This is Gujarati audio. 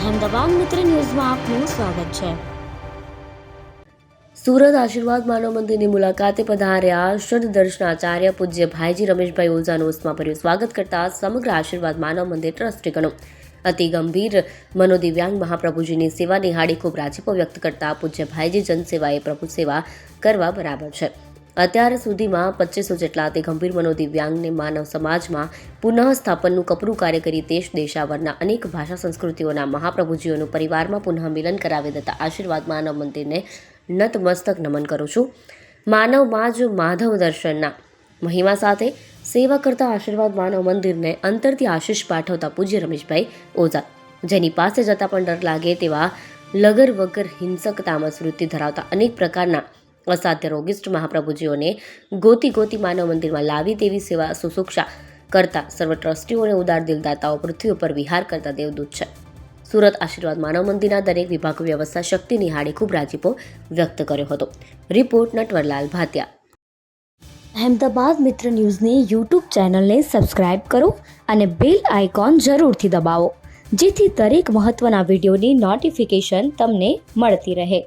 અહેમદાબાદ મિત્ર ન્યૂઝમાં આપનું સ્વાગત છે. સુરત આશીર્વાદ માનવ મંદિરની મુલાકાતે પધાર્યા શુદ્ધ દર્શનાચાર્ય પૂજ્ય ભાઈજી રમેશભાઈ ઓઝાનું ઉષ્માભર્યું સ્વાગત કરતા સમગ્ર આશીર્વાદ માનવ મંદિર ટ્રસ્ટીગણો અતિ ગંભીર મનોદિવ્યાંગ મહાપ્રભુજીની સેવા નિહાળી ખૂબ રાજીપો વ્યક્ત કરતા પૂજ્ય ભાઈજી જનસેવા એ પ્રભુ સેવા કરવા બરાબર છે. અત્યાર સુધીમાં પચીસો જેટલા અતિ ગંભીર મનોદિવ્યાંગને માનવ સમાજમાં પુનઃસ્થાપનનું કપરું કાર્ય કરી દેશ દેશાવરના અનેક ભાષા સંસ્કૃતિઓના મહાપ્રભુજીઓનું પરિવારમાં પુનઃ મિલન કરાવી દેતા આશીર્વાદ માનવ મંદિરને નતમસ્તક નમન કરું છું. માનવમાં જ માધવ દર્શનના મહિમા સાથે સેવા કરતા આશીર્વાદ માનવ મંદિરને અંતરથી આશીષ પાઠવતા પૂજ્ય રમેશભાઈ ઓઝા, જેની પાસે જતા પણ ડર લાગે તેવા લગર વગર હિંસક તામસ વૃત્તિ ધરાવતા અનેક પ્રકારના અસાધ્ય રોગિષ્ટ મહાપ્રભુજીઓને ગોતી ગોતી માનવ મંદિરમાં લાવી તેવી સેવા સુશુક્ષા કરતા સર્વ ટ્રસ્ટીઓને ઉદાર દિલદાતાઓ પૃથ્વી ઉપર વિહાર કરતા દેવદૂત છે. સુરત આશીર્વાદ માનવ મંદિરના દરેક વિભાગ વ્યવસ્થા શક્તિ નિહાળી ખૂબ રાજીપો વ્યક્ત કર્યો હતો. રિપોર્ટ નટવરલાલ ભાતિયા અહેમદાબાદ મિત્ર ન્યૂઝની યુટ્યુબ ચેનલને સબસ્ક્રાઇબ કરો અને બેલ આઇકોન જરૂરથી દબાવો, જેથી દરેક મહત્ત્વના વિડીયોની નોટિફિકેશન તમને મળતી રહે.